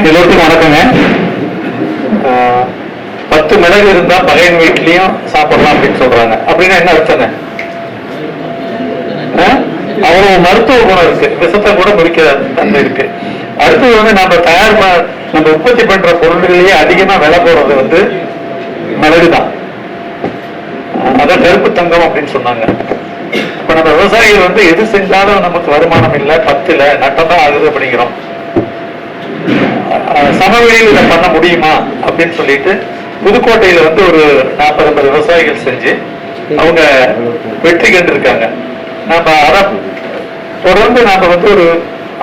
எல்லோருக்கும் வணக்கங்க ஆஹ், பத்து மிளகு இருந்தா பகையன் வீட்லயும் சாப்பிடலாம் அப்படின்னு சொல்றாங்க. அப்படின்னா என்ன அர்த்தங்க? ஆஹ், அவ்வளவு மருத்துவ குணம் இருக்கு. விஷத்தை கூட முடிக்கிற தன்மை இருக்கு. அடுத்தது வந்து நம்ம தயார் நம்ம உற்பத்தி பண்ற பொருள்களையே அதிகமா விலை போடுறது வந்து மிளகு தான் அதான் கருப்பு தங்கம் அப்படின்னு சொன்னாங்க. இப்ப நம்ம விவசாயிகள் வந்து எது செஞ்சாலும் நமக்கு வருமானம் இல்லை பத்துல நட்டம் தான் ஆகுது அப்படிங்கிறோம். சமவெளியில் இதை பண்ண முடியுமா அப்படின்னு சொல்லிட்டு புதுக்கோட்டையில வந்து ஒரு நாற்பது ஐம்பது விவசாயிகள் செஞ்சு அவங்க வெற்றி கண்டிருக்காங்க. நம்ம அரை தொடர்ந்து நாம வந்து ஒரு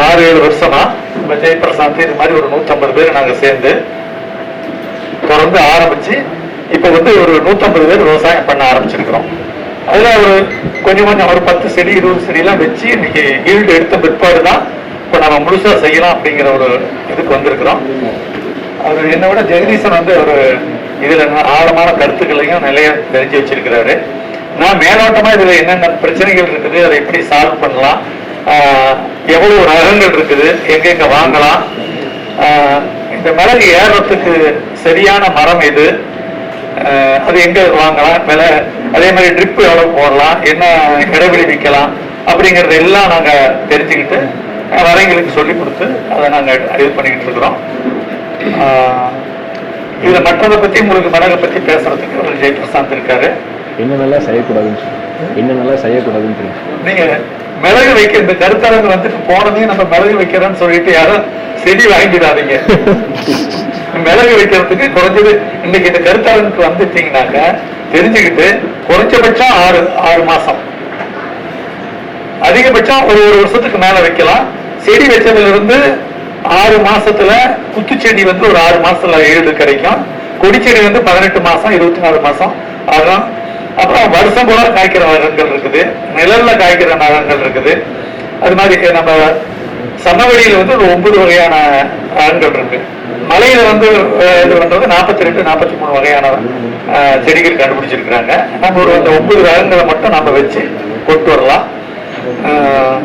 ஆறு ஏழு வருஷமா நம்ம ஜெயபிரசாந்த் இது மாதிரி ஒரு நூத்தம்பது பேர் நாங்க சேர்ந்து தொடர்ந்து ஆரம்பிச்சு இப்ப வந்து ஒரு நூத்தம்பது பேர் விவசாயம் பண்ண ஆரம்பிச்சிருக்கிறோம். அதுல ஒரு கொஞ்சம் கொஞ்சம் ஒரு பத்து செடி இருபது செடி எல்லாம் வச்சு இன்னைக்கு ஈல்டு எடுத்த பிற்பாடு தான் இப்போ நம்ம முழுசா செய்யலாம் அப்படிங்கிற ஒரு இதுக்கு வந்திருக்கிறோம். அவர் என்னை விட ஜெகதீசன் வந்து ஒரு இதில் ஆழமான கருத்துக்களையும் நிறைய தெரிஞ்சு வச்சிருக்கிறாரு. நான் மேலோட்டமா இதுல என்னென்ன பிரச்சனைகள் இருக்குது அதை எப்படி சால்வ் பண்ணலாம் ஆஹ் எவ்வளவு ரகங்கள் இருக்குது எங்கெங்க வாங்கலாம் ஆஹ் இந்த மிளகு ஏறுறதுக்கு சரியான மரம் எது அது எங்க வாங்கலாம் விலை அதே மாதிரி ட்ரிப்பு எவ்வளவு போடலாம் என்ன இடைவெளி விற்கலாம் அப்படிங்கறது எல்லாம் நாங்க தெரிஞ்சுக்கிட்டு ஆஹ் வரவங்களுக்கு சொல்லி கொடுத்து அதை நாங்க இது பண்ணிக்கிட்டு இருக்கிறோம். இதுல மற்றதை பத்தி உங்களுக்கு மிளகை பத்தி பேசுறதுக்கு ஒரு ஜெயபிரசாந்த் இருக்காரு. என்னென்னலாம் செய்யக்கூடாதுன்னு சொல்லி. என்னென்னலாம் செய்யக்கூடாதுன்னு நீங்க மிளகு வைக்க இந்த கருத்தரங்கு வந்துட்டு போனதையும் நம்ம மிளகு வைக்கிறோம்னு சொல்லிட்டு யாரும் செடி வாங்கிடாதீங்க. மிளகு வைக்கிறதுக்கு குறைஞ்சது இன்னைக்கு இந்த கருத்தரங்குக்கு வந்துட்டீங்கன்னாக்க தெரிஞ்சுக்கிட்டு குறைஞ்சபட்சம் ஆறு ஆறு மாசம். அதிகபட்சம் ஒரு ஒரு வருஷத்துக்கு மேல வைக்கலாம். செடி வச்சதுல இருந்து ஆறு மாசத்துல குத்துச்செடி வந்து ஒரு ஆறு மாசத்துல ஏழு கிடைக்கும். கொடிச்செடி வந்து பதினெட்டு மாசம் இருபத்தி நாலு மாசம் ஆகும். அப்புறம் வருஷம் போல காய்க்கிற மரங்கள் இருக்குது. நிழல்ல காய்க்கிற மரங்கள் இருக்குது. அது மாதிரி நம்ம சமவெளியில வந்து ஒரு ஒன்பது வகையான மரங்கள் இருக்கு. மலையில வந்து இது பண்றது நாற்பத்தி ரெண்டு நாற்பத்தி மூணு வகையான செடிகள் கண்டுபிடிச்சிருக்கிறாங்க. நம்ம ஒரு அந்த ஒன்பது ரகங்களை மட்டும் நம்ம வச்சு கொண்டு வரலாம். ஆஹ்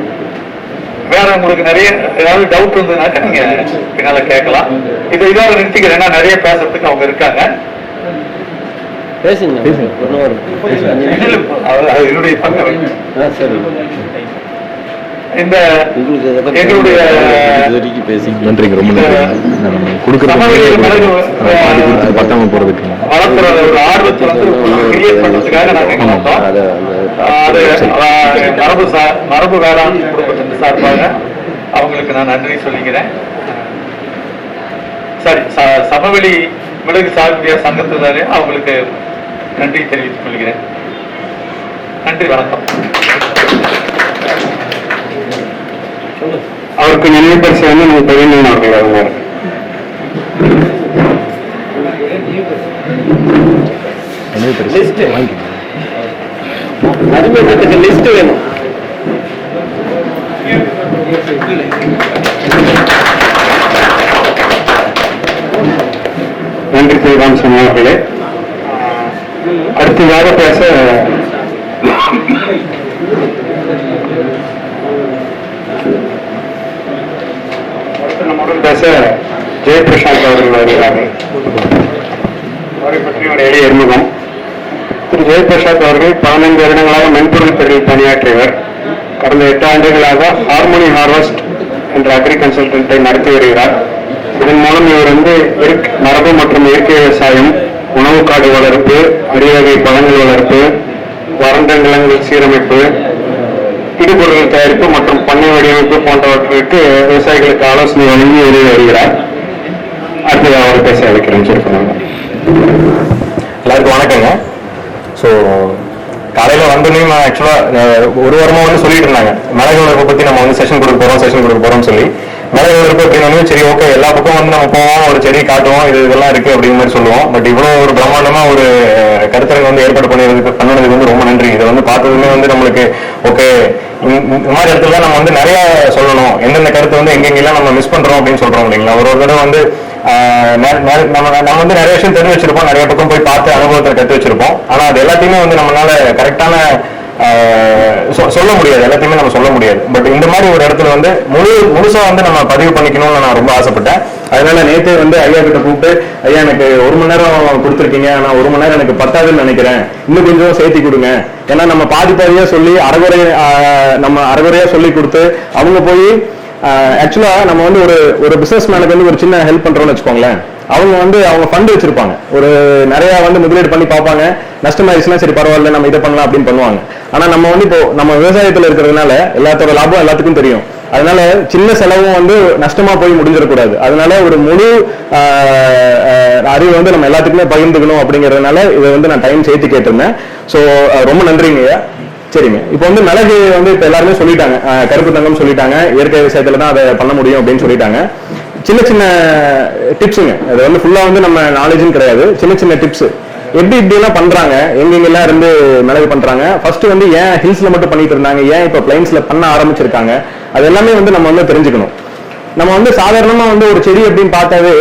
வேற உங்களுக்கு நிறைய ஏதாவது டவுட் இருந்ததுனாக்கா நீங்க பின்னால கேட்கலாம். இது இதோட நிறுத்திக்கிறேன். ஏன்னா நிறைய பேசுறதுக்கு அவங்க இருக்காங்க. பேசுங்க. என்னுடைய பங்கு. ஆ சரி. இந்த எங்களுடைய நன்றிங்க. ரொம்ப நன்றி கொடுக்குறது பத்தாம போறதுக்கு. வளர்த்துற ஒரு ஆர்வத்தை வந்து கிரியேட் பண்றதுக்காக நாங்க அதை மரபு மரபு வேளாண் குடும்பத்தின் சார்பாக அவங்களுக்கு நான் நன்றி சொல்லிக்கிறேன். சரி ச- சமவெளி மிளகு சாகுபடியார் சங்கத்தினரே அவங்களுக்கு நன்றி தெரிவித்துக் கொள்கிறேன். நன்றி வணக்கம். அவருக்கு நினைவு பரிசு வந்து நம்ம பகிர்ந்து அவர்கள் வழங்குவார். நினைவு பரிசு லிஸ்ட் வேணும். நன்றி செய்வான் சொன்ன அவர்களே. அடுத்ததாக பேச? அடுத்து நம்முடன் பேச ஜெயபிரசாந்த் அவர்கள் வருகிறார்கள். அவரை பற்றி ஒரு எளிய அறிமுகம். திரு ஜெயபிரசாத் அவர்கள் பதினைந்து வருடங்களாக மென்பொருள் துறையில் பணியாற்றியவர். கடந்த எட்டு ஆண்டுகளாக ஹார்மோனி ஹார்வெஸ்ட் என்ற அக்ரி கன்சல்டன்ட்டை நடத்தி வருகிறார். இதன் மூலம் இவர் வந்து மரபு மற்றும் இயற்கை விவசாயம் உணவு காடு வளர்ப்பு அரியவகை பழங்கள் வளர்ப்பு வறண்ட நிலங்கள் சீரமைப்பு இடுபொருள் தயாரிப்பு மற்றும் பண்ணை வடிவமைப்பு போன்றவற்றிற்கு விவசாயிகளுக்கு ஆலோசனை வழங்கி உதவி வருகிறார். அடுத்தது அவர் பேச அழைக்கிறேன். சொல்லுங்கள் எல்லாருக்கும் வணக்கங்க ஸோ காலையில வந்தோடனே நான் ஆக்சுவலா ஒரு வாரமா வந்து சொல்லிட்டு இருந்தாங்க. மலை வளர்ப்பை பத்தி நம்ம வந்து செஷன் கொடுக்க போறோம் செஷன் கொடுக்க போறோம்னு சொல்லி. மலை வளர்ப்பு அப்படின்னு சரி ஓகே எல்லா பக்கம் வந்து நம்ம போவோம் ஒரு செடி காட்டுவோம் இது இதெல்லாம் இருக்கு அப்படிங்கிற மாதிரி சொல்லுவோம். பட் இவ்வளவு ஒரு பிரம்மாண்டமா ஒரு அஹ், கருத்தரங்கு வந்து ஏற்பாடு பண்ணுறதுக்கு பண்ணதுக்கு வந்து ரொம்ப நன்றி. இதை வந்து பார்த்ததுமே வந்து நம்மளுக்கு ஓகே இந்த மாதிரி இடத்துல நம்ம வந்து நிறைய சொல்லணும். எந்தெந்த கருத்து வந்து எங்கெங்கெல்லாம் நம்ம மிஸ் பண்றோம் அப்படின்னு சொல்றோம் இல்லைங்களா? ஒரு ஒரு தடவை வந்து நம்ம நம்ம வந்து நிறைய விஷயம் தெரிஞ்சு வச்சிருப்போம். நிறைய பக்கம் போய் பார்த்து அனுபவத்தை கற்று வச்சிருப்போம். ஆனா அது எல்லாத்தையுமே வந்து நம்மளால கரெக்டான சொல்ல முடியாது. எல்லாத்தையுமே நம்ம சொல்ல முடியாது. பட் இந்த மாதிரி ஒரு இடத்துல வந்து முழு முழுசா வந்து நம்ம பதிவு பண்ணிக்கணும்னு நான் ரொம்ப ஆசைப்பட்டேன். அதனால நேத்தே வந்து ஐயா கிட்ட கூப்பிட்டு ஐயா எனக்கு ஒரு மணி நேரம் கொடுத்துருக்கீங்க. ஆனா ஒரு மணி நேரம் எனக்கு பத்தாதுன்னு நினைக்கிறேன். இன்னும் கொஞ்சம் சேர்த்தி கொடுங்க. ஏன்னா நம்ம பாதி பாதியா சொல்லி அறகுறை நம்ம அறகுறையா சொல்லி கொடுத்து அவங்க போய் ஆக்சுவலா நம்ம வந்து ஒரு ஒரு பிசினஸ் மேனுக்கு வந்து ஒரு சின்ன ஹெல்ப் பண்றோம்னு வச்சுக்கோங்களேன். அவங்க வந்து அவங்க ஃபண்ட் வச்சிருப்பாங்க. ஒரு நிறைய வந்து முதலீடு பண்ணி பார்ப்பாங்க. நஷ்டமாயிருச்சுன்னா சரி பரவாயில்ல நம்ம இதை பண்ணலாம் அப்படின்னு பண்ணுவாங்க. ஆனா நம்ம வந்து இப்போ நம்ம விவசாயத்துல இருக்கிறதுனால எல்லாத்தோட லாபம் எல்லாத்துக்கும் தெரியும். அதனால சின்ன செலவும் வந்து நஷ்டமா போய் முடிஞ்சிடக்கூடாது. அதனால ஒரு முழு அறிவை அறிவு வந்து நம்ம எல்லாத்துக்குமே பகிர்ந்துக்கணும் அப்படிங்கிறதுனால இதை வந்து நான் டைம் சேர்த்து கேட்டிருந்தேன். ஸோ ரொம்ப நன்றிங்க ஐயா. சரிங்க. இப்போ வந்து மிளகு வந்து இப்போ எல்லாருமே சொல்லிட்டாங்க. கருப்பு தங்கம் சொல்லிட்டாங்க. இயற்கை விவசாயத்துல தான் அதை பண்ண முடியும் அப்படின்னு சொல்லிட்டாங்க. சின்ன சின்ன டிப்ஸுங்க அது வந்து ஃபுல்லாக வந்து நம்ம நாலேஜும் கிடையாது. சின்ன சின்ன டிப்ஸ் எப்படி இப்படி எல்லாம் எங்கெங்கெல்லாம் இருந்து மிளகு பண்ணுறாங்க ஃபர்ஸ்ட் வந்து ஏன் ஹில்ஸில் மட்டும் பண்ணிட்டு இருந்தாங்க? ஏன் இப்போ பிளைன்ஸில் பண்ண ஆரம்பிச்சிருக்காங்க? அது எல்லாமே வந்து நம்ம வந்து தெரிஞ்சுக்கணும். நம்ம வந்து சாதாரணமாக வந்து ஒரு செடி அப்படின்னு பார்த்தாவே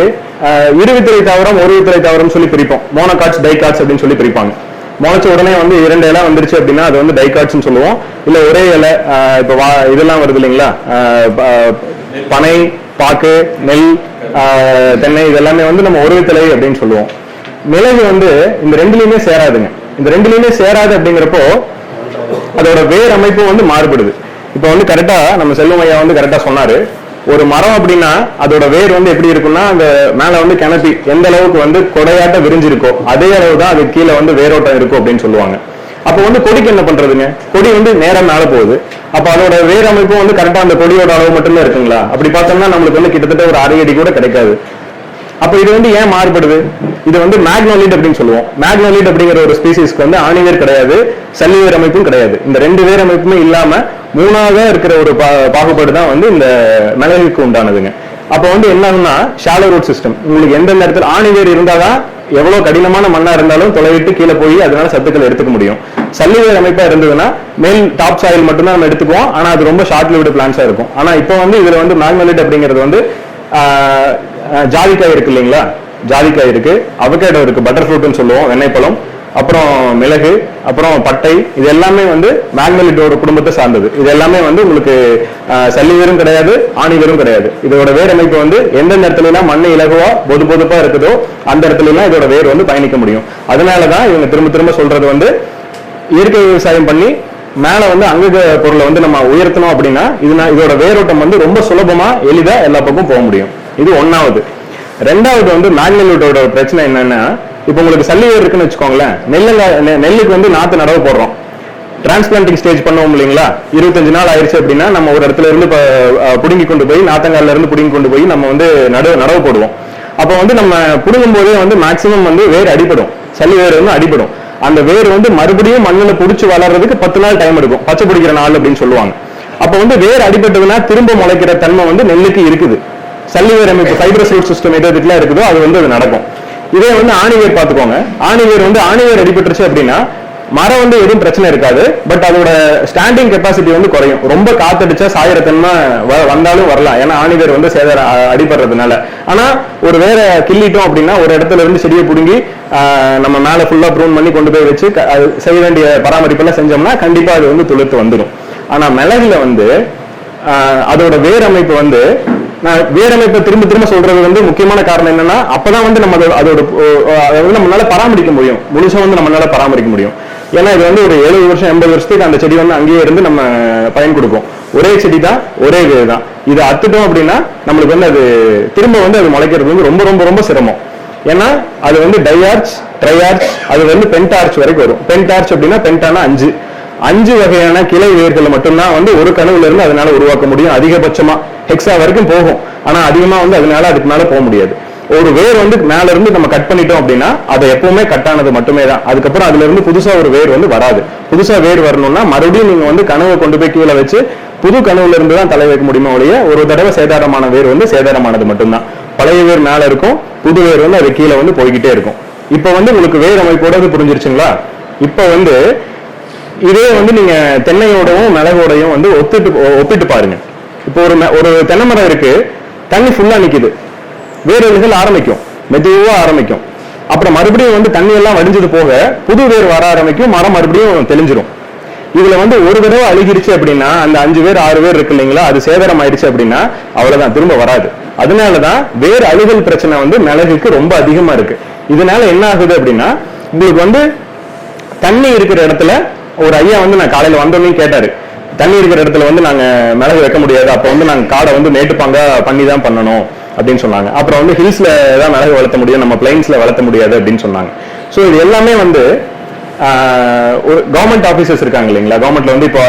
ஆஹ், இருவித்திரை தாவரம் ஒரு வித்திரை தாவரம் சொல்லி பிரிப்போம். மோனோகாட்ஸ் டைகாட்ஸ் அப்படின்னு சொல்லி பிரிப்பாங்க. முளைச்ச உடனே வந்து இரண்டு இலை வந்துருச்சு அப்படின்னா அது வந்து டைகாட்ஸ்னு சொல்லுவோம். இல்லை ஒரே இலை இப்போ வா இதெல்லாம் வருது இல்லைங்களா? பனை பாக்கு நெல் தென்னை இதெல்லாமே வந்து நம்ம ஒரு வித்தலை அப்படின்னு சொல்லுவோம். மிளகு வந்து இந்த ரெண்டுலயுமே சேராதுங்க. இந்த ரெண்டுலயுமே சேராது அப்படிங்கிறப்போ அதோட வேர் அமைப்பு வந்து மாறுபடுது. இப்போ வந்து கரெக்டா நம்ம செல்வம் ஐயா வந்து கரெக்டா சொன்னாரு. ஒரு மரம் அப்படின்னா அதோட வேர் வந்து எப்படி இருக்கும்னா அந்த மேல வந்து கிணப்பி எந்த அளவுக்கு வந்து கொடையாட்ட விரிஞ்சிருக்கோ அதே அளவு தான் அது கீழே வந்து வேரோட்டம் இருக்கும் அப்படின்னு சொல்லுவாங்க. அப்போ வந்து கொடிக்கு என்ன பண்றதுங்க? கொடி வந்து நேரம் மேல போகுது. அப்ப அதோட வேர் அமைப்பும் வந்து கரெக்டா அந்த கொடியோட அளவு மட்டும்தான் இருக்குங்களா? அப்படி பார்த்தோம்னா நம்மளுக்கு வந்து கிட்டத்தட்ட ஒரு அரை அடி கூட கிடைக்காது. அப்ப இது வந்து ஏன் மாறுபடுது? இது வந்து மேக்னோலிட் அப்படின்னு சொல்லுவோம். மேக்னோலிட் அப்படிங்கிற ஒரு ஸ்பீசிஸ்க்கு வந்து ஆணிவேர் கிடையாது சல்லிவேர் அமைப்பும் கிடையாது. இந்த ரெண்டு வேர் அமைப்புமே இல்லாம மூணாக இருக்கிற ஒரு பாகுபாடு தான் வந்து இந்த மிளகுக்கு உண்டானதுங்க. அப்ப வந்து என்னன்னா ஷாலோ ரூட் சிஸ்டம் உங்களுக்கு எந்தெந்த இடத்துல ஆணிவேர் இருந்தாதான் எவ்வளவு கடினமான மண்ணா இருந்தாலும் தொலைவிட்டு கீழே போய் அதனால சத்துக்கள் எடுத்துக்க முடியும். சல்லிவேர் அமைப்பா இருந்ததுன்னா மேல் டாப் சாயில் மட்டும்தான் நம்ம எடுத்துக்குவோம். ஆனா அது ரொம்ப ஷார்ட் லிவ்டு பிளான்ஸா இருக்கும். ஆனா இப்போ வந்து இதுல வந்து மேக்னோலிட் அப்படிங்கிறது வந்து ஜாதிக்காய் இருக்கு இல்லைங்களா? ஜாதிக்காய் இருக்கு அவகேடோ இருக்கு பட்டர் ஃப்ரூட்னு சொல்லுவோம் வெண்ணெய்ப்பழம் அப்புறம் மிளகு அப்புறம் பட்டை இது எல்லாமே வந்து மேக்னலிட்டோட குடும்பத்தை சார்ந்தது. இது எல்லாமே வந்து உங்களுக்கு ஆஹ், கிடையாது ஆணிவேரும் கிடையாது. இதோட வேர் அமைப்பு வந்து எந்தெந்த இடத்துலலாம் மண்ணை இலகுவா பொது பொதுப்பா இருக்குதோ அந்த இடத்துலலாம் இதோட வேர் வந்து பயணிக்க முடியும். அதனால தான் இவங்க திரும்ப திரும்ப சொல்றது வந்து இயற்கை விவசாயம் பண்ணி மேல வந்து அங்க பொருளை வந்து நம்ம உயர்த்தணும் அப்படின்னா இது நான் இதோட வேரோட்டம் வந்து ரொம்ப சுலபமா எளிதா எல்லா பக்கம் போக முடியும். இது ஒன்னாவது ரெண்டாவது வந்து மேக்னலிட்டோட பிரச்சனை என்னன்னா இப்போ உங்களுக்கு சல்லிவேர் இருக்குன்னு வச்சுக்கோங்களேன் நெல்லுங்க நெ- நெல்லுக்கு வந்து நாத்து நடவு போடுறோம். டிரான்ஸ்பிளான்டிங் ஸ்டேஜ் பண்ணுவோம் இல்லைங்களா? இருபத்தஞ்சு நாள் ஆயிடுச்சு அப்படின்னா நம்ம ஒரு இடத்துல இருந்து பிடுங்கி கொண்டு போய் நாத்தங்கால இருந்து பிடுங்கி கொண்டு போய் நம்ம வந்து நடவு நடவு போடுவோம். அப்போ வந்து நம்ம பிடுங்கும் போதே வந்து மேக்சிமம் வந்து வேர் அடிபடும். சளி வேர் வந்து அடிபடும். அந்த வேர் வந்து மறுபடியும் மண்ணில் பிடிச்சி வளர்றதுக்கு பத்து நாள் டைம் எடுக்கும். பச்சை பிடிக்கிற நாள் அப்படின்னு சொல்லுவாங்க. அப்போ வந்து வேர் அடிபட்டதுன்னா திரும்ப முளைக்கிற தன்மை வந்து நெல்லுக்கு இருக்குது. சல்லி வேர் அமைப்பு ஃபைப்ரஸ் ரூட் சிஸ்டம் எது எதுக்குலாம் இருக்குதோ அது வந்து அது நடக்கும். இதே வந்து ஆணிவேர் பார்த்துக்கோங்க. ஆணிவேர் வந்து ஆணிவேர் அடிபட்டுருச்சு அப்படின்னா மரம் வந்து எதுவும் பிரச்சனை இருக்காது. பட் அதோட ஸ்டாண்டிங் கெப்பாசிட்டி வந்து குறையும். ரொம்ப காத்தடிச்சா சாயிரத்தன்மை வ- வந்தாலும் வரலாம். ஏன்னா ஆணிவேர் வந்து சேதார அடிபடுறதுனால. ஆனா ஒரு வேற கிள்ளிட்டோம் அப்படின்னா ஒரு இடத்துல இருந்து செடியை பிடுங்கி நம்ம மேல ஃபுல்லா ப்ரூன் பண்ணி கொண்டு போய் வச்சு அது செய்ய வேண்டிய பராமரிப்பெல்லாம் செஞ்சோம்னா கண்டிப்பா அது வந்து துளுத்து வந்துடும் ஆனா மிளகுல வந்து அதோட வேர் அமைப்பு வந்து நான் வேரமைப்பை திரும்ப திரும்ப சொல்றது வந்து முக்கியமான காரணம் என்னன்னா அப்பதான் வந்து நம்ம அதோட அதோட அதை வந்து நம்மளால பராமரிக்க முடியும். முழுசா வந்து நம்மளால பராமரிக்க முடியும். ஏன்னா இது வந்து ஒரு எழுபது வருஷம் எண்பது வருஷத்துக்கு அந்த செடி வந்து அங்கேயே இருந்து நம்ம பயன் கொடுக்கும் ஒரே செடி தான் ஒரே வேர் தான். இதை அத்துட்டோம் அப்படின்னா நம்மளுக்கு வந்து அது திரும்ப வந்து அது முளைக்கிறது வந்து ரொம்ப ரொம்ப ரொம்ப சிரமம். ஏன்னா அது வந்து டைஆர்ச் ட்ரையார்ச் அது வந்து பென்டார்ச் வரைக்கும் வரும். பென்டார்ச் அப்படின்னா பென்டானா அஞ்சு. அஞ்சு வகையான கிளை வேர்களை மட்டும்தான் வந்து ஒரு கனவுல இருந்து அதனால உருவாக்க முடியும். அதிகபட்சமா ஹெக்ஸா வரைக்கும் போகும். ஆனா அதிகமா வந்து அதனால அதுக்கு மேல போக முடியாது. ஒரு வேர் வந்து மேல இருந்து நம்ம கட் பண்ணிட்டோம் அப்படின்னா அது எப்பவுமே கட் ஆனது மட்டுமே தான். அதுக்கப்புறம் அதுல இருந்து புதுசா ஒரு வேர் வந்து வராது. புதுசா வேர் வரணும்னா மறுபடியும் நீங்க வந்து கனவை கொண்டு போய் கீழே வச்சு புது கனவுல இருந்து தான் தலை வைக்க முடியுமோ ஒழிய ஒரு தடவை சேதாரமான வேர் வந்து சேதாரமானது மட்டும்தான். பழைய வேர் மேல இருக்கும் புது வேர் வந்து அது கீழே வந்து போய்கிட்டே இருக்கும். இப்போ வந்து உங்களுக்கு வேர் அமைப்போட வந்து புரிஞ்சிருச்சுங்களா? இப்போ வந்து இதே வந்து நீங்க தென்னையோடவும் மிளகோடையும் வந்து ஒத்துட்டு ஒப்பிட்டு பாருங்க. இப்போ ஒரு ஒரு தென்னை மரம் இருக்கு தண்ணி ஃபுல்லா நிக்குது. வேர் வேர்களுகள் ஆரம்பிக்கும் மெதுவா ஆரம்பிக்கும். அப்புறம் மறுபடியும் வந்து தண்ணி எல்லாம் வடிஞ்சது போக புது வேர் வர ஆரம்பிக்கும் மரம் மறுபடியும் தெளிஞ்சிரும். இதுல வந்து ஒரு தடவை அழுகிருச்சு அப்படின்னா அந்த அஞ்சு பேர் ஆறு பேர் இருக்கு இல்லைங்களா அது சேதாரம் ஆயிடுச்சு அப்படின்னா அவ்வளவுதான் திரும்ப வராது. அதனாலதான் வேர் அழுகல் பிரச்சனை வந்து மிளகுக்கு ரொம்ப அதிகமா இருக்கு. இதனால என்ன ஆகுது அப்படின்னா உங்களுக்கு வந்து தண்ணி இருக்கிற இடத்துல ஒரு ஐயா வந்து நான் காலையில வந்தோடனே கேட்டாரு தண்ணி இருக்கிற இடத்துல வந்து நாங்க மிளகு வைக்க முடியாது. அப்ப வந்து நாங்க காடை வந்து மேட்டுப்பாங்க பண்ணி தான் பண்ணணும் அப்படின்னு சொன்னாங்க. அப்புறம் வந்து ஹில்ஸ்ல தான் மிளகு வளர்த்த முடியும். நம்ம பிளைன்ஸ்ல வளர்த்த முடியாது அப்படின்னு சொன்னாங்க. ஸோ இது எல்லாமே வந்து ஒரு கவர்மெண்ட் ஆஃபீஸர்ஸ் இருக்காங்க இல்லைங்களா? கவர்மெண்ட்ல வந்து இப்போ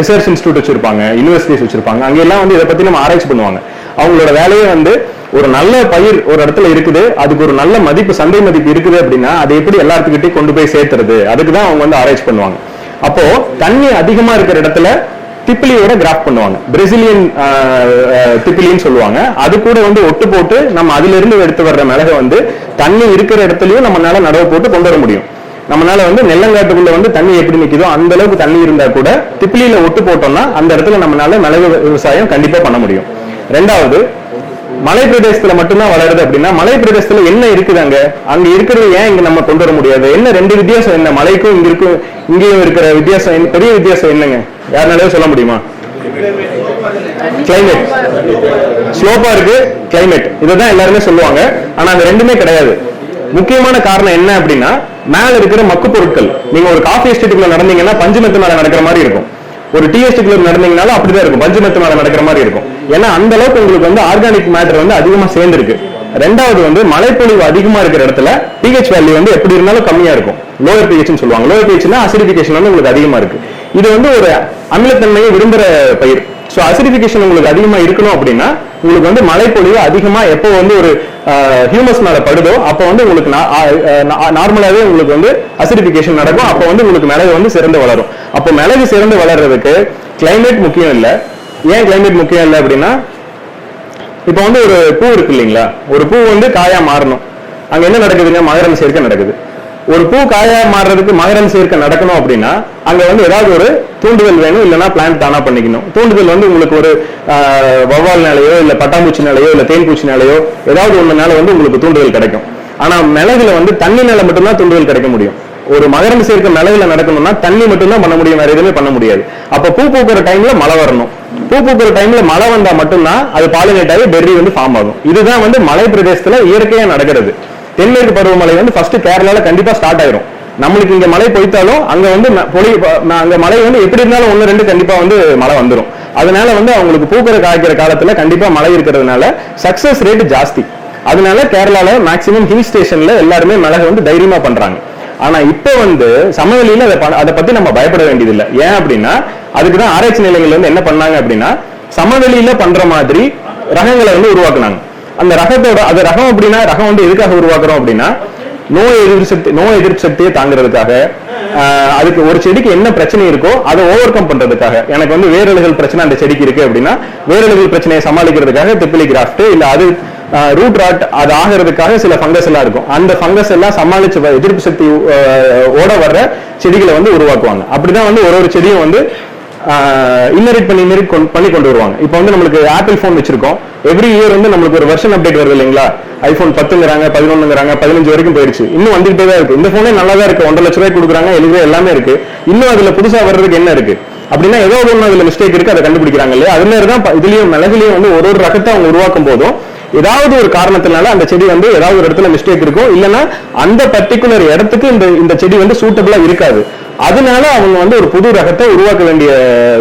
ரிசர்ச் இன்ஸ்டியூட் வச்சிருப்பாங்க யூனிவர்சிட்டிஸ் வச்சிருப்பாங்க. அங்க எல்லாம் வந்து இதை பத்தி நம்ம ஆராய்ச்சி பண்ணுவாங்க. அவங்களோட வேலையே வந்து ஒரு நல்ல பயிர் ஒரு இடத்துல இருக்குது. அதுக்கு ஒரு நல்ல மதிப்பு சந்தை மதிப்பு இருக்குது அப்படின்னா அதை எப்படி எல்லாத்துக்கிட்டையும் கொண்டு போய் சேர்த்துறது? அதுக்கு தான் அவங்க வந்து ஆராய்ச்சி பண்ணுவாங்க. அப்போ தண்ணி அதிகமா இருக்கிற இடத்துல திப்பிலியோட கிராஃப்ட் பண்ணுவாங்க. பிரசிலியன் திப்பிலின்னு சொல்லுவாங்க. அது கூட வந்து ஒட்டு போட்டு நம்ம அதுல இருந்து எடுத்து வர்ற மிளகை வந்து தண்ணி இருக்கிற இடத்துலயும் நம்மளால நடவு போட்டு கொண்டு வர முடியும். நம்மளால வந்து நெல்லங்காட்டுக்குள்ள வந்து தண்ணி எப்படி நிக்குதோ அந்த அளவுக்கு தண்ணி இருந்தா கூட திப்பிலியில ஒட்டு போட்டோம்னா அந்த இடத்துல நம்மளால மிளகு விவசாயம் கண்டிப்பா பண்ண முடியும். ரெண்டாவது மலை பிரதேசத்துல மட்டும்தான் வளருது அப்படின்னா மலை பிரதேசத்துல என்ன இருக்குது அங்க? அங்க இருக்கிறது ஏன் இங்க நம்ம கொண்டு வர முடியாது? என்ன ரெண்டு வித்தியாசம் என்ன? மலைக்கும் இங்க இருக்கும் இங்கேயும் இருக்கிற வித்தியாசம் என்ன- பெரிய வித்தியாசம் என்னங்க? யாருனாலே சொல்ல முடியுமா? கிளைமேட் ஸ்லோப்பா இருக்கு கிளைமேட் இதுதான் எல்லாருமே சொல்லுவாங்க. ஆனா அது ரெண்டுமே கிடையாது. முக்கியமான காரணம் என்ன அப்படின்னா மேல இருக்கிற மக்கு பொருட்கள். நீங்க ஒரு காஃபி எஸ்டேட்டுக்குள்ள நடந்தீங்கன்னா பஞ்சமத்து மேல நடக்கிற மாதிரி இருக்கும். ஒரு டிஎஸ்டிக்குள்ள நடந்தீங்கனாலும் அப்படிதான் இருக்கும். பஞ்சமத்து மேல நடக்கிற மாதிரி இருக்கும். ஏன்னா அந்த அளவுக்கு உங்களுக்கு வந்து ஆர்கானிக் மேட்டர் வந்து அதிகமா சேர்ந்துருக்கு. ரெண்டாவது வந்து மழைப்பொழிவு அதிகமா இருக்கிற இடத்துல பிஹெச் வேல்யூ வந்து எப்படி இருந்தாலும் கம்மியா இருக்கும். லோயர் பிஹெச்னு சொல்லுவாங்க. லோயர் பிஹெச்னா அசிடிபிகேஷன் வந்து உங்களுக்கு அதிகமா இருக்கு. இது வந்து ஒரு அமிலத்தன்மையை விரும்புற பயிர். ஸோ அசிடிபிகேஷன் உங்களுக்கு அதிகமா இருக்கணும் அப்படின்னா உங்களுக்கு வந்து மழைப்பொழிவு அதிகமா எப்போ வந்து ஒரு ஹியூமஸ் மேல படுதோ அப்போ வந்து உங்களுக்கு நார்மலாவே உங்களுக்கு வந்து அசிடிபிகேஷன் நடக்கும். அப்போ வந்து உங்களுக்கு மிளகு வந்து சிறந்து வளரும். அப்போ மிளகு சிறந்து வளர்றதுக்கு கிளைமேட் முக்கியம் இல்லை. ஏன் கிளைமேட் முக்கியம் இல்லை அப்படின்னா இப்போ வந்து ஒரு பூ இருக்கு இல்லைங்களா? ஒரு பூ வந்து காயா மாறணும். அங்க என்ன நடக்குதுங்க? மகரம் சேர்க்கை நடக்குது. ஒரு பூ காயா மாறுறதுக்கு மகரம் சேர்க்கை நடக்கணும் அப்படின்னா அங்க வந்து ஏதாவது ஒரு தூண்டுதல் வேணும் இல்லைன்னா பிளான் தானா பண்ணிக்கணும். தூண்டுதல் வந்து உங்களுக்கு ஒரு ஆஹ், வௌவால் இல்ல பட்டாம்பூச்சினாலையோ இல்ல தேன்பூச்சினாலையோ ஏதாவது ஒண்ணுனால வந்து உங்களுக்கு தூண்டுதல் கிடைக்கும். ஆனா மிளகுல வந்து தண்ணி மட்டும்தான் தூண்டுதல் கிடைக்க முடியும். ஒரு மகரம் சேர்க்கை மிளகுல நடக்கணும்னா தண்ணி மட்டும்தான் பண்ண முடியும் வேற எதுவுமே பண்ண முடியாது. அப்ப பூ பூக்கிற டைம்ல மழை வரணும். பூ பூக்கிற டைம்ல மழை வந்தா மட்டும்தான் அது பாலினேட் ஆகி பெர்ரி வந்து ஃபார்ம் ஆகும். இதுதான் வந்து மலை பிரதேசத்துல இயற்கையா நடக்கிறது. தென்மேற்கு பருவமழை வந்து ஃபர்ஸ்ட் கேரளால கண்டிப்பா ஸ்டார்ட் ஆயிரும். நம்மளுக்கு இங்க மழை பொய்த்தாலும் அங்க வந்து பொழி அங்க மழை வந்து எப்படி இருந்தாலும் ஒண்ணு ரெண்டு கண்டிப்பா வந்து மழை வந்துடும் அதனால வந்து அவங்களுக்கு பூக்கிற காய்க்கிற காலத்துல கண்டிப்பா மழை இருக்கிறதுனால சக்சஸ் ரேட் ஜாஸ்தி. அதனால கேரளால மேக்சிமம் ஹில் ஸ்டேஷன்ல எல்லாருமே மிளகு வந்து தைரியமா பண்றாங்க. ஆனா இப்ப வந்து சமவெளியில அதை அதை பத்தி நம்ம பயப்பட வேண்டியதில்லை. ஏன் அப்படின்னா அதுக்கு தான் ஆராய்ச்சி நிலையங்கள் வந்து என்ன பண்ணாங்க அப்படின்னா சமவெளியில பண்ற மாதிரி ரகங்களை வந்து உருவாக்குனாங்க. அந்த ரகத்தோட அது ரகம் அப்படின்னா ரகம் வந்து எதுக்காக உருவாக்குறோம் அப்படின்னா நோய் எதிர்ப்பு சக்தி நோய் எதிர்ப்பு சக்தியை தாங்குறதுக்காக அதுக்கு ஒரு செடிக்கு என்ன பிரச்சனை இருக்கோ அதை ஓவர் கம் பண்றதுக்காக. எனக்கு வந்து வேரழுகள் பிரச்சனை அந்த செடிக்கு இருக்கு அப்படின்னா வேரழுகள் பிரச்சனையை சமாளிக்கிறதுக்காக திப்பிலி கிராஃப்ட் இல்ல அது ரூட் ராட் அது ஆகிறதுக்காக சில ஃபங்கஸ் எல்லாம் இருக்கும். அந்த ஃபங்கஸ் எல்லாம் சமாளிச்சு வ- எதிர்ப்பு சக்தி ஓட வர்ற செடிகளை வந்து உருவாக்குவாங்க. அப்படிதான் வந்து ஒரு ஒரு செடியும் வந்து இன்னரிட் பண்ணி இன்னரிட் பண்ணி கொண்டு வருவாங்க. இப்போ வந்து நம்மளுக்கு ஆப்பிள் ஃபோன் வச்சிருக்கோம். எவ்ரி இயர் வந்து நம்மளுக்கு ஒரு வெர்ஷன் அப்டேட் வருது இல்லைங்களா? ஐஃபோன் பத்துங்கிறாங்க பதினொன்னுங்கிறாங்க பதினஞ்சு வரைக்கும் போயிடுச்சு இன்னும் வந்துகிட்டே தான் இருக்கு. இந்த ஃபோனே நல்லா தான் இருக்கு. ஒன்றரை லட்ச ரூபாய் கொடுக்குறாங்க எழுதுவே எல்லாமே இருக்கு. இன்னும் அதுல புதுசா வர்றதுக்கு என்ன இருக்கு? அப்படின்னா ஏதோ ஒன்று அதுல மிஸ்டேக் இருக்கு. அதை கண்டுபிடிக்கிறாங்க இல்லையா? அது மாதிரி தான் இதுலயும் மிளகுலயும் வந்து ஒரு ஒரு ரகத்தை அவங்க உருவாக்கும் போதும் ஏதாவது ஒரு காரணத்தினால அந்த செடி வந்து ஏதாவது ஒரு இடத்துல மிஸ்டேக் இருக்கும். இல்லைன்னா அந்த பர்டிகுலர் இடத்துக்கு இந்த இந்த செடி வந்து சூட்டபிளா இருக்காது. அதனால அவங்க வந்து ஒரு புது ரகத்தை உருவாக்க வேண்டிய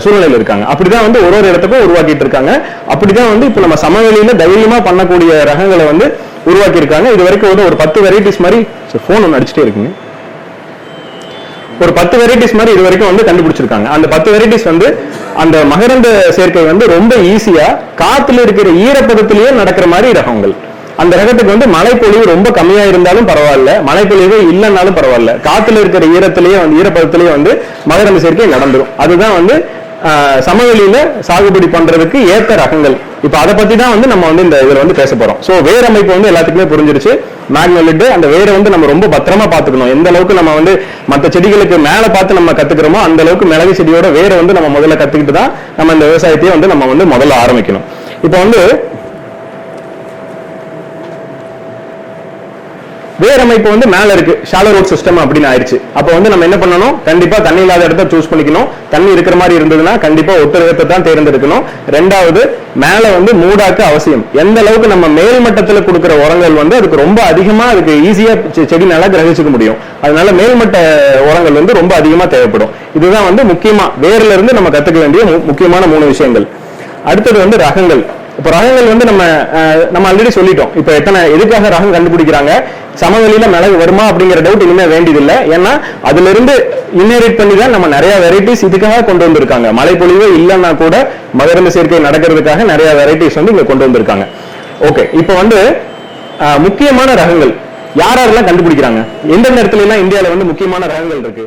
சூழ்நிலையில் இருக்காங்க. அப்படிதான் வந்து ஒரு ஒரு இடத்துக்கும் உருவாக்கிட்டு இருக்காங்க. அப்படிதான் வந்து இப்போ நம்ம சமவெளியில தைரியமா பண்ணக்கூடிய ரகங்களை வந்து உருவாக்கி இருக்காங்க இது வரைக்கும் வந்து ஒரு பத்து வெரைட்டிஸ் மாதிரி ஃபோன் ஒன்று அடிச்சுட்டே இருக்குங்க. ஒரு பத்து வெரைட்டிஸ் மாதிரி இது வரைக்கும் வந்து கண்டுபிடிச்சிருக்காங்க. அந்த பத்து வெரைட்டிஸ் வந்து அந்த மகரந்த சேர்க்கை வந்து ரொம்ப ஈஸியா காத்துல இருக்கிற ஈரப்பதத்திலேயே நடக்கிற மாதிரி ரகங்கள். அந்த ரகத்துக்கு வந்து மழைப்பொழிவு ரொம்ப கம்மியா இருந்தாலும் பரவாயில்ல. மழைப்பொழிவே இல்லைன்னாலும் பரவாயில்ல. காத்துல இருக்கிற ஈரத்திலேயே வந்து ஈரப்பதத்திலேயே வந்து மகரந்த சேர்க்கை நடந்துடும் அதுதான் வந்து சமவெளியில சாகுபடி பண்றதுக்கு ஏத்த ரகங்கள். இப்ப அதை பத்தி தான் வந்து நம்ம வந்து இந்த இதுல வந்து பேச போறோம். சோ வேர் அமைப்பு வந்து எல்லாத்துக்குமே புரிஞ்சிருச்சு. மேக்னலிட்டு அந்த வேரை வந்து நம்ம ரொம்ப பத்திரமா பாத்துக்கணும் எந்த அளவுக்கு நம்ம வந்து மற்ற செடிகளுக்கு மேல பார்த்து நம்ம கத்துக்கிறோமோ அந்த அளவுக்கு மிளகு செடியோட வேரை வந்து நம்ம முதல்ல கத்துக்கிட்டு தான் நம்ம இந்த விவசாயத்தையே வந்து நம்ம வந்து முதல்ல ஆரம்பிக்கணும். இப்போ வந்து வேர் அமைப்பு வந்து மேல இருக்கு. ஷாலோ ரோட் சிஸ்டம் அப்படின்னு ஆயிடுச்சு. அப்போ வந்து நம்ம என்ன பண்ணணும்? கண்டிப்பா தண்ணி இல்லாத இடத்த சூஸ் பண்ணிக்கணும். தண்ணி இருக்கிற மாதிரி இருந்ததுன்னா கண்டிப்பா ஒட்டுறத்தை தான் தேர்ந்தெடுக்கணும். ரெண்டாவது மேல வந்து மூடாக்கு அவசியம். எந்த அளவுக்கு நம்ம மேல் மட்டத்துல கொடுக்கிற உரங்கள் வந்து அதுக்கு ரொம்ப அதிகமா அதுக்கு ஈஸியா செடினால கிரகிச்சுக்க முடியும். அதனால மேல்மட்ட உரங்கள் வந்து ரொம்ப அதிகமா தேவைப்படும். இதுதான் வந்து முக்கியமா வேர்ல இருந்து நம்ம கத்துக்க வேண்டிய முக்கியமான மூணு விஷயங்கள். அடுத்தது வந்து ரகங்கள். இப்போ ரகங்கள் வந்து நம்ம அஹ், நம்ம ஆல்ரெடி சொல்லிட்டோம். இப்போ எத்தனை எதுக்காக ரகம் கண்டுபிடிக்கிறாங்க? சமவெளியில மிளகு வருமா அப்படிங்கிற டவுட் இனிமே வேண்டியதில்லை. ஏன்னா அதுல இருந்து இன்னேரேட் பண்ணி தான் நம்ம நிறைய வெரைட்டிஸ் இதுக்காக கொண்டு வந்திருக்காங்க. மழைப்பொழிவே இல்லைன்னா கூட மகரந்த சேர்க்கை நடக்கிறதுக்காக நிறைய வெரைட்டிஸ் வந்து இங்க கொண்டு வந்திருக்காங்க. ஓகே இப்போ வந்து முக்கியமான ரகங்கள். யார் யாரெல்லாம் கண்டுபிடிக்கிறாங்க? எந்தெந்த இடத்துல எல்லாம் இந்தியால வந்து முக்கியமான ரகங்கள் இருக்கு?